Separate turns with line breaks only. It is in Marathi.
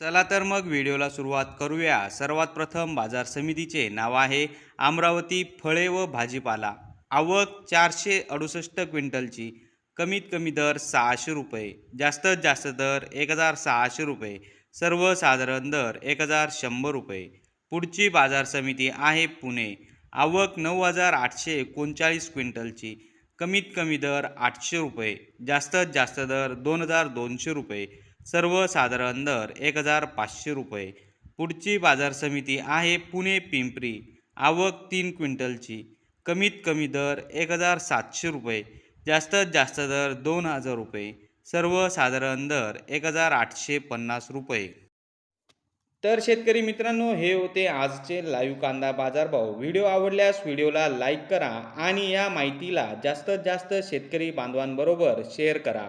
चला तर मग व्हिडिओला सुरुवात करूया. सर्वात प्रथम बाजार समितीचे नाव आहे अमरावती फळे व भाजीपाला. आवक चारशे अडुसष्ट क्विंटलची. कमीत कमी दर सहाशे रुपये. जास्तीत जास्त दर एक हजार सहाशे रुपये. सर्वसाधारण दर एक हजार शंभर रुपये. पुढची बाजार समिती आहे पुणे. आवक नऊ हजार आठशे एकोणचाळीस क्विंटलची. कमीत कमी दर आठशे रुपये. जास्तीत जास्त दर दोन हजार दोनशे रुपये. सर्वसाधारण दर एक हजार पाचशे रुपये. पुढची बाजार समिती आहे पुणे पिंपरी. आवक तीन क्विंटलची. कमीत कमी दर एक हजार सातशे रुपये. जास्तीत जास्त दर दोन हजार रुपये. सर्वसाधारण दर एक हजार आठशे पन्नास रुपये. तर शेतकरी मित्रांनो हे होते आजचे लाईव्ह कांदा बाजारभाव. व्हिडिओ आवडल्यास व्हिडिओला लाईक करा आणि या माहितीला जास्तीत जास्त शेतकरी बांधवांबरोबर शेअर करा.